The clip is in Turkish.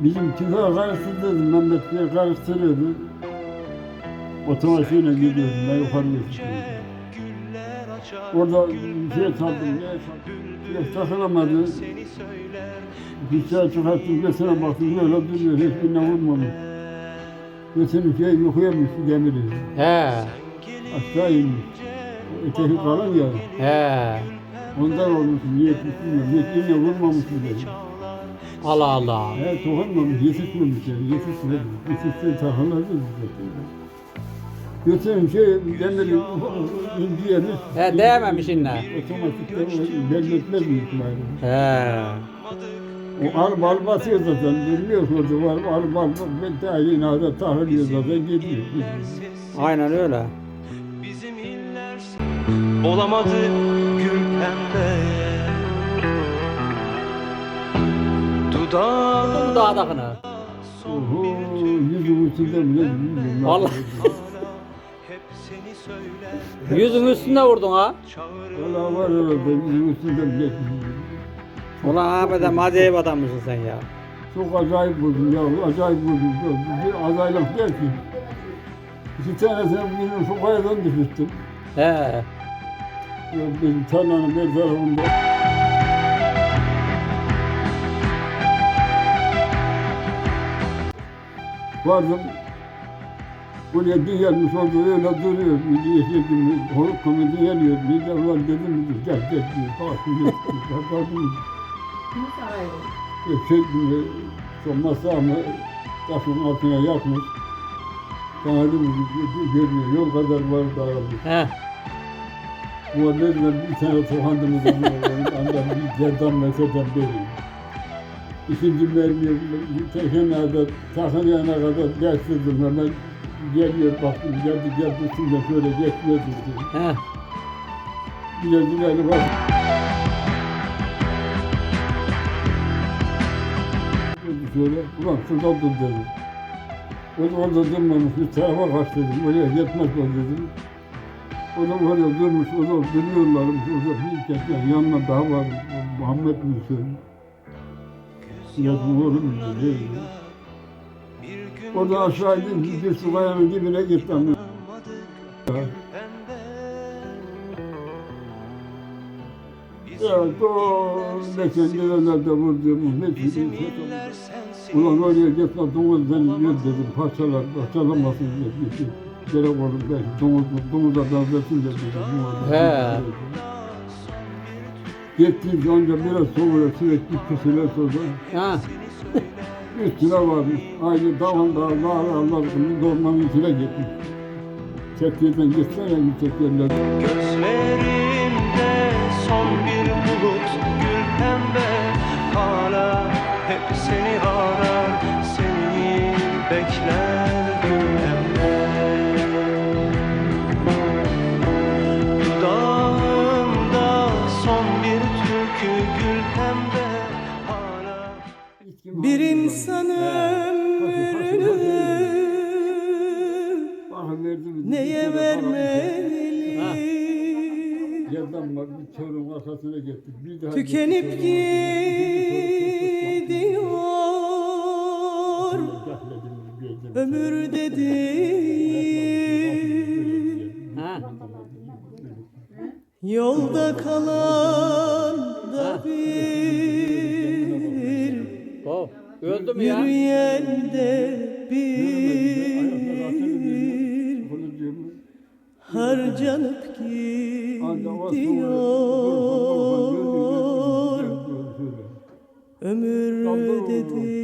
Bizim tüfeği karıştırdı, Mehmet Bey karıştırıyordu. Otomatiğine gidiyordum, ben yukarı geçiyordum. Orada şey çaldım, ne çaldım, yok takılamadı. Bir şey çıkarttım, götüne baktım, böyle duruyor, hiçbirine vurmamış. Götünün şey yukarımış demiri, He. aşağı inmiş. Öteki kalın ya, He. ondan olmuş, niyet bilmiyorum, hiçbirine vurmamış dedim. Allah Allah. He, dokunmamış, yetişmemiş yani, yetişmedi. Yetişse takılırdı bize. Götürün şey, demiri inci yemiş. He değmemiş inne. Otomatikten belletmez mi itibariyle? He. O al bal basıyor zaten, durmuyor orada var, al bal, ben daha yine arada tahılıyor zaten gidiyor. gidiyor. Aynen öyle. Bizim iller olamadı gül pembe dağdakını. Oho, yüzüm bile bilmiyorum. Vallahi. Yüzün üstünde vurdun ha. Valla var herhalde, yüzüm içinde bile. Ulan abi de acayip adammışsın sen ya. Çok acayip buldum ya, acayip buldum. Bir adaylık der ki, iki tanesini birinin şu kayadan düşürttüm. He. Bizim tarlanın bir tarafında. Vardım. Buraya bir gelmiş oldu öyle duruyor. Bir diye yedim. Horuk komedi geliyor. Bir de ulan dedim gel gel diyor. Kalktım gittim. Kalktım. Çektim. Şu masamı taşın altına yakmış. Dedim görmüyor. Yol kadar var dağılmış. He. Bu verdiler bir tane tohandımız ancak bir gerdan meseden beri. İkinci mermiyi tekenlerde takılana kadar geçtirdim hemen geliyor baktım geldi geldi üstünde şöyle geçmiyor dedi. He. Biraz ileri bak. Şöyle ulan şurada dur dedi. O da orada durmamış bir tarafa kaç dedim oraya gitmez o dedim. O da orada durmuş, o da duruyorlarmış, o da bir kez yanına daha var, Muhammed mi gün Orada aşağı indim, bir su kayanın dibine gittim. Ya doğru, ne Bizim çizim iller sensin Ulan oraya gitme domuz beni yiyor dedim, parçalar, parçalamasın diye bir şey. Gerek olur belki domuz, domuza benzesin de dedim. He. Gittiğim önce biraz sonra sürekli kişiler sonra Ha. üstüne varmış. Aynı dağın dağı, dağlarlar gibi ormanın içine gitmiş. Çekirden gitsene yüksek yerlere. Gözlerimde son bir bulut gül pembe Hala hep seni arar insan ömrünü neye vermeli? Tükenip gidiyor. Ömür dediğin Ha. Yolda kalan da bir. Öldü mü ya? Yürüyen de bir harcanıp gidiyor. Ömür dedi